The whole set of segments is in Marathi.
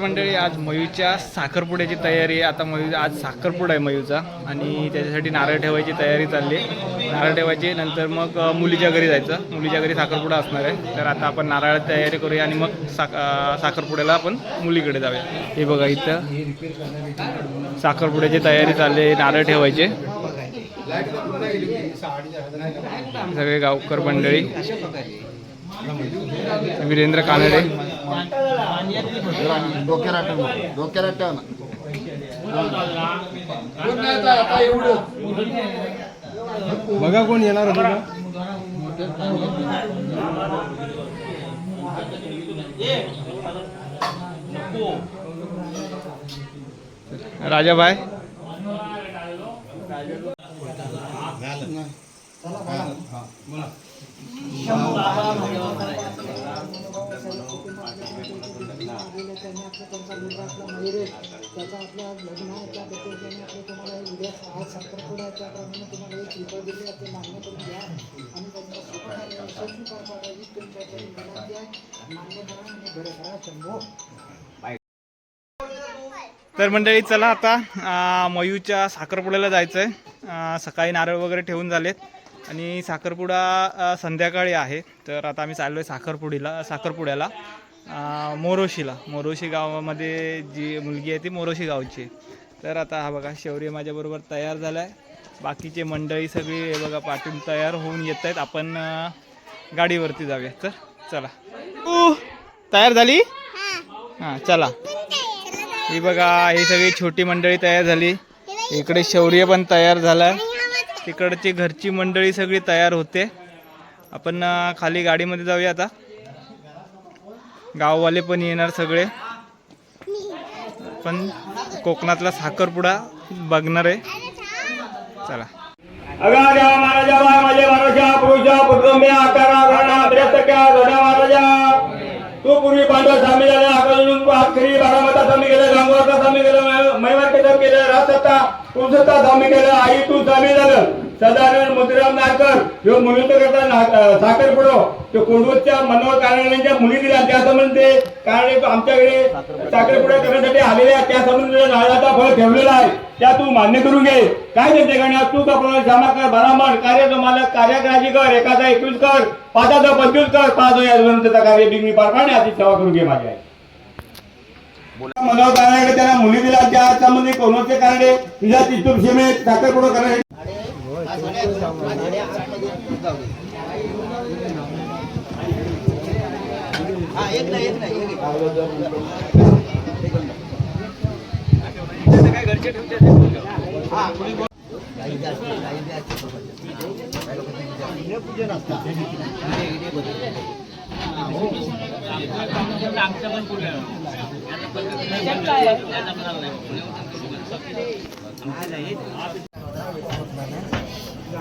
मंडळी आज मयूच्या साखरपुड्याची तयारी आहे. आता मयू आज साखरपुडा आहे मयूचा आणि त्याच्यासाठी नारळ ठेवायची तयारी चालली आहे. नारळ ठेवायची नंतर मग मुलीच्या घरी जायचं. मुलीच्या घरी साखरपुडा असणार आहे. तर आता आपण नारळ तयारी करूया आणि मग साख साखरपुड्याला आपण मुलीकडे जाऊया. हे बघा इथं. साखरपुड्याची तयारी चालली आहे. नारळ ठेवायचे. सगळे गावकर मंडळी. वीरेंद्र कानडे. डोक्याला ठेव डोक्याला ठेव ना बघा कोण येणार होतं का आपल्या त्यांचा मुलगा आपला राजाभाई त्याचा आपल्या लग्न आहे लग्नाच्या बद्दल आपले तुम्हाला उद्या आज साखरपुडा त्याप्रमाणे तुम्हाला एक पेपर दिले ते मान्य करून घ्या आणि त्यांचा स्वतः यशस्वी पार पाडावी तुमच्याकडे विनंती आहे मान्य करा आणि घरे करा शंभो तर मंडळी चला आता मयूच्या साखरपुड्याला जायचं आहे सकाळी नारळ वगैरे ठेवून झालेत. आणि साखरपुडा संध्याकाळी आहे. तर आता आम्ही चाललो आहे साखरपुडीला साखरपुड्याला. मोरोशीला. मोरोशी गावामध्ये जी मुलगी आहे ती मोरोशी गावची तर आता हा बघा शौर्य माझ्याबरोबर तयार झाला आहे बाकीचे मंडळी सगळी हे बघा पाठून तयार होऊन येत आहेत. आपण गाडीवरती जाऊया. तर चला. ऊ, तयार झाली? हां चला. ही बघा ही सगळी छोटी मंडळी तयार झाली. इकडे शौर्य पण तयार झालं तिकडची घरची मंडळी सगळी तयार होते. आपण खाली गाडीमध्ये जाऊया आता. गाववाले पण येणार सगळे. पण कोकणातला साखरपुडा बघणार आहे. चला. अगा देवा महाराजा बाय माझे महाराजा पुरुषा पुत्रम्य आकारा घराणा अभ्यस्तक्या धोडा महाराजा. तू पूर्वी पांडव स्वामी झाले आकाशून अक्षरी बारामता स्वामी केलं गांगोरचा स्वामी केलं मैवार केलं केलं राजसत्ता कुलसत्ता स्वामी केलं आई तू स्वामी झालं. सदानंद मुद्राम नारकर ह्यो मुलीत करता साखरपुडो तो कोंडूरच्या मनोहर कारणांच्या मुली दिल्या त्या संबंधी कारण आमच्याकडे साखरपुडा करण्यासाठी आलेल्या त्या संबंधी नारळाचा फळ ठेवलेला आहे. त्या तू मान्य करून घे. काय त्यांच्या गाणी तू का प्रमाण क्षमा कर? बराबर कार्य तुम्हाला कार्याची कर. एकाचा एकवीस कर. पाचाचा पंचवीस कर. पाच याचा कार्य बिगमी पार पाडणे. अशी सेवा करून घे माझ्या मनोहर कारणाकडे त्यांना मुली दिल्या. त्या संबंधी कोणते कारणे. तुझ्या तिथून सीमेत साखरपुडा करण्यासाठी हा एक ना एक ना काय घरचे ठेवते पूजन असतात आमचं पण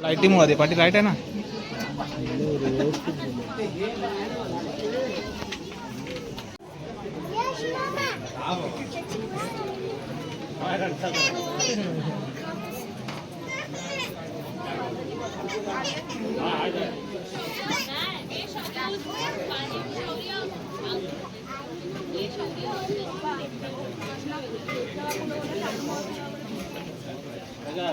लाईटीमुळे दे पाठी लाईट आहे ना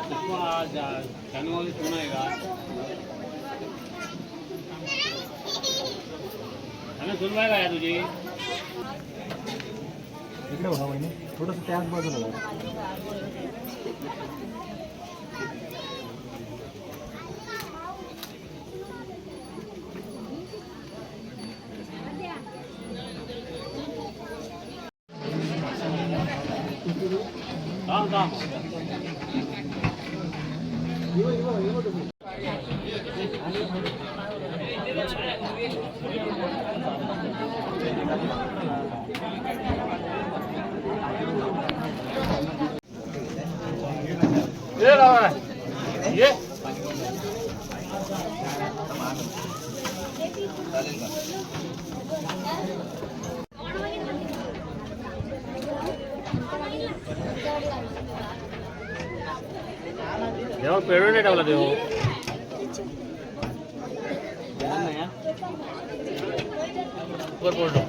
జనవరి ఉన్నాయిగా आणि सुनवाय काय तुझी इकडे बघा वहिनी थोडंसं त्याच बाजूला काम काम ये लावा ये चालेल जेव्हा पेढो नाही ठेवला देव.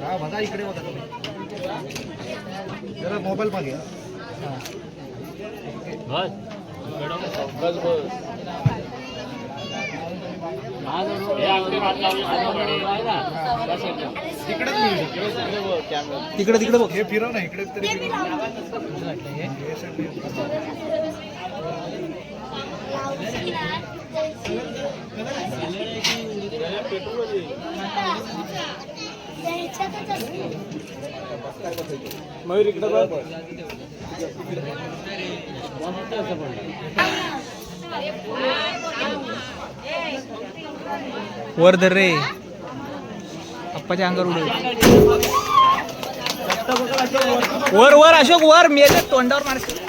हा बघा इकडे बघा तुम्ही. जरा मोबाईल मागे तिकडे तिकडे बघ. हे फिरव ना इकडे तरी मयूर इकडे बघ. वर धर रे. अप्पाच्या अंगावर उडे वर वर अशोक वर. मी तोंडावर मारतो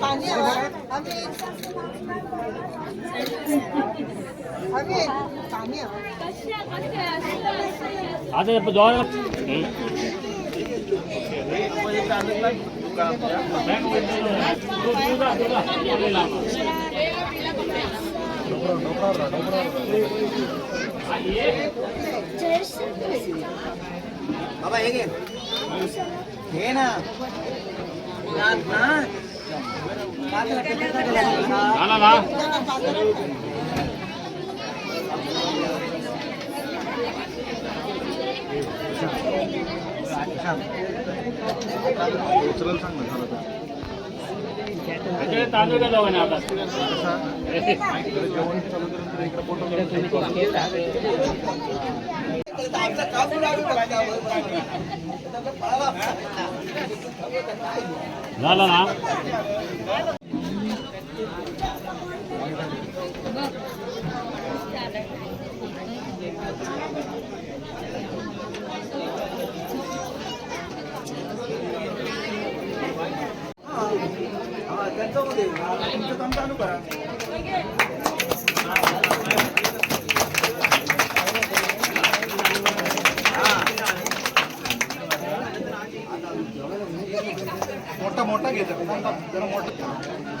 बरं आता जवळ बाबा हे घे घे ना ना ना तांदूळ का जाऊ ना झालं ना? घेतो मोठा जरा मोठा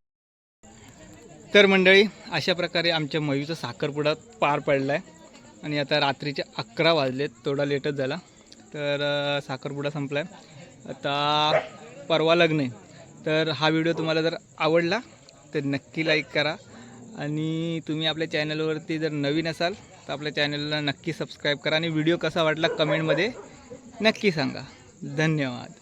तर मंडळी अशा प्रकारे आमच्या मयूचा साखरपुडा पार पडला आहे आणि आता रात्रीचे अकरा वाजलेत थोडा लेटच झाला. तर साखरपुडा संपला आहे आता परवा लग्न आहे. तर हा व्हिडिओ तुम्हाला जर आवडला तर नक्की लाईक करा. आणि तुम्ही आपल्या चॅनलवरती जर नवीन असाल तर आपल्या चॅनलला नक्की सबस्क्राईब करा. आणि व्हिडिओ कसा वाटला कमेंटमध्ये नक्की सांगा. धन्यवाद.